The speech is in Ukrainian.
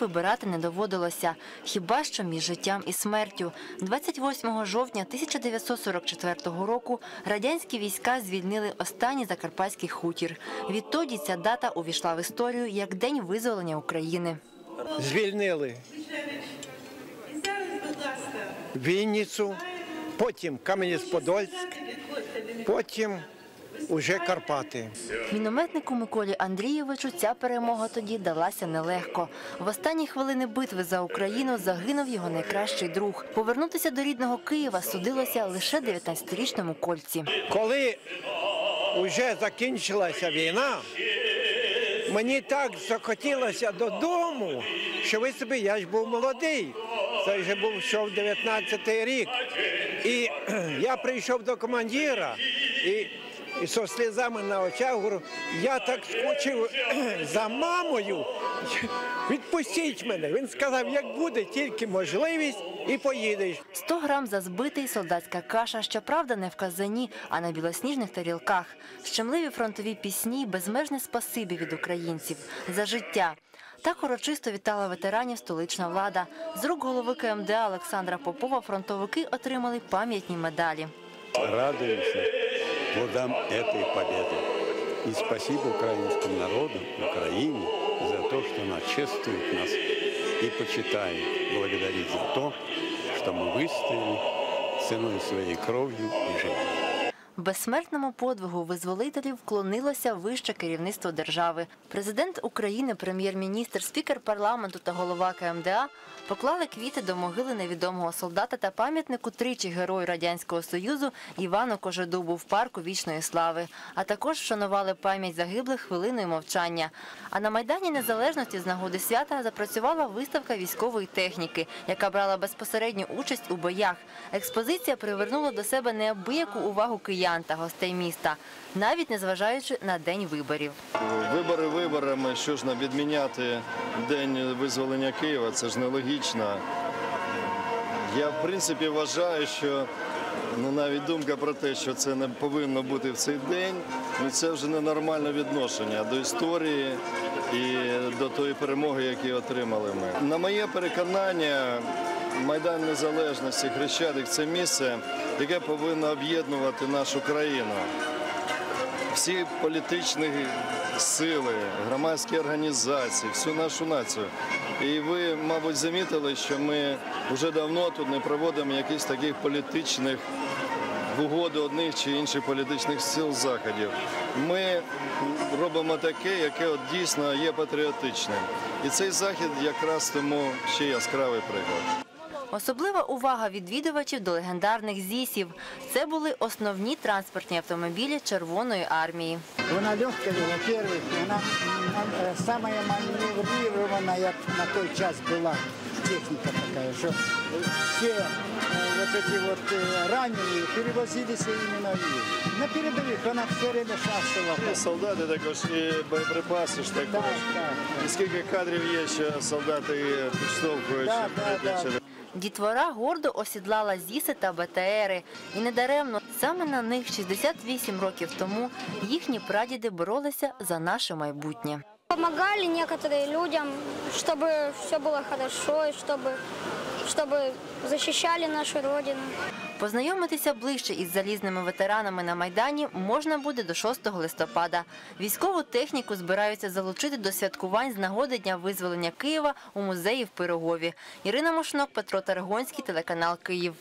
Вибирати не доводилося, хіба що між життям і смертю. 28 жовтня 1944 року радянські війська звільнили останній закарпатський хутір. Відтоді ця дата увійшла в історію як День визволення України. звільнили Вінницю, потім Кам'янець-Подольськ, потім уже Карпати. Мінометнику Миколі Андрійовичу ця перемога тоді далася нелегко. В останні хвилини битви за Україну загинув його найкращий друг. Повернутися до рідного Києва судилося лише 19-річному кольці. Коли вже закінчилася війна, мені так захотілося додому, що ви собі, я ж був молодий, це вже був йшов 19-й рік. І я прийшов до командира і, і со слізами на очах говорю, я так скучив за мамою. Відпустіть мене. Він сказав, як буде тільки можливість, і поїдеш. 100 грам за збитий солдатська каша, щоправда, не в казані, а на білосніжних тарілках. Щемливі фронтові пісні, безмежне спасибі від українців за життя. Так урочисто вітала ветеранів столична влада. З рук голови КМДА Олександра Попова фронтовики отримали пам'ятні медалі. радуемся плодам этой победы. И спасибо украинскому народу, Украине за то, что она чествует нас и почитает, благодарит за то, что мы выстояли ценой своей кровью и жизнью. Безсмертному подвигу визволителів вклонилося вище керівництво держави. Президент України, прем'єр-міністр, спікер парламенту та голова КМДА поклали квіти до могили невідомого солдата та пам'ятнику тричі герою радянського союзу Івану Кожедубу в парку вічної слави. А також вшанували пам'ять загиблих хвилиною мовчання. А на майдані незалежності з нагоди свята запрацювала виставка військової техніки, яка брала безпосередню участь у боях. Експозиція привернула до себе неабияку увагу киян та гостей міста, навіть незважаючи на день виборів. Вибори виборами, що ж нам відміняти день визволення Києва, це ж нелогічно. Я в принципі вважаю, що ну, навіть думка про те, що це не повинно бути в цей день, ну це вже ненормальне відношення до історії і до тої перемоги, яку отримали ми. На моє переконання, Майдан Незалежності, Хрещатик це місце, яке повинно об'єднувати нашу країну всі політичні сили, громадські організації, всю нашу націю. І ви, мабуть, замітили, що ми вже давно тут не проводимо якихось таких політичних в угоду одних чи інших політичних сил заходів. Ми робимо таке, яке от дійсно є патріотичним. І цей захід якраз тому ще яскравий приклад. Особлива увага відвідувачів до легендарних ЗІСів. Це були основні транспортні автомобілі Червоної армії. Вона легкая, во-первых, вона м, е, самая маневрированная на той час была техника такая, что все э, вот эти вот э, раненые перевозились именно ей. На передовых она все время шастала. І солдати також і боєприпаси ж також. Так, так. І скільки кадрів є, що солдати підштовхують. Да, да, да. через Дітвора гордо осідлала ЗІСи та БТРи. І недаремно саме на них 68 років тому їхні прадіди боролися за наше майбутнє. Помогали некоторые людям, чтобы все было хорошо, и чтобы, чтобы захищали нашу Родину. Познайомитися ближче із залізними ветеранами на Майдані можна буде до 6 листопада. Військову техніку збираються залучити до святкувань з нагоди Дня визволення Києва у музеї в Пирогові. Ірина Мошнок, Петро Тарагонський, телеканал Київ.